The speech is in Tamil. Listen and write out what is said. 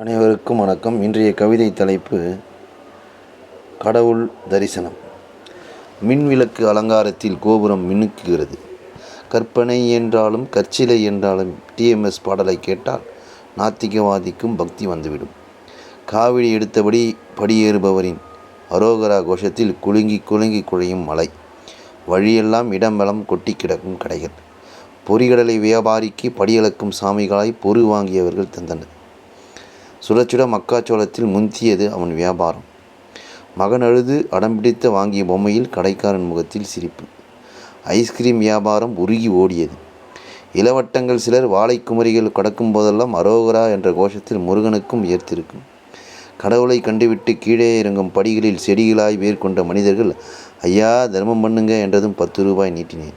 அனைவருக்கும் வணக்கம். இன்றைய கவிதை தலைப்பு கடவுள் தரிசனம். மின்விளக்கு அலங்காரத்தில் கோபுரம் மினுக்குகிறது. கற்பனை என்றாலும் கற்சிலை என்றாலும் டிஎம்எஸ் பாடலை கேட்டால் நாத்திகவாதிக்கும் பக்தி வந்துவிடும். காவிடி எடுத்தபடி படியேறுபவரின் அரோகரா கோஷத்தில் குலுங்கி குலுங்கி குழையும் மலை. வழியெல்லாம் இடம்பலம் கொட்டி கிடக்கும் கடைகள். பொறிகடலை வியாபாரிக்கு படியளக்கும் சாமிகளாய் பொறு வாங்கியவர்கள் தந்தனர். சுடச்சுட மக்காச்சோளத்தில் முந்தியது அவன் வியாபாரம். மகன் அழுது அடம்பிடித்த வாங்கிய பொம்மையில் கடைக்காரன் முகத்தில் சிரிப்பு. ஐஸ்கிரீம் வியாபாரம் உருகி ஓடியது. இளவட்டங்கள் சிலர் வாழைக்குமரிகள் கடக்கும் போதெல்லாம் அரோகரா என்ற கோஷத்தில் முருகனுக்கும் உயர்த்திருக்கும். கடவுளை கண்டுவிட்டு கீழே இறங்கும் படிகளில் செடிகளாய் வேர்கொண்ட மனிதர்கள் ஐயா தர்மம் பண்ணுங்க என்றதும் பத்து ரூபாய் நீட்டினேன்.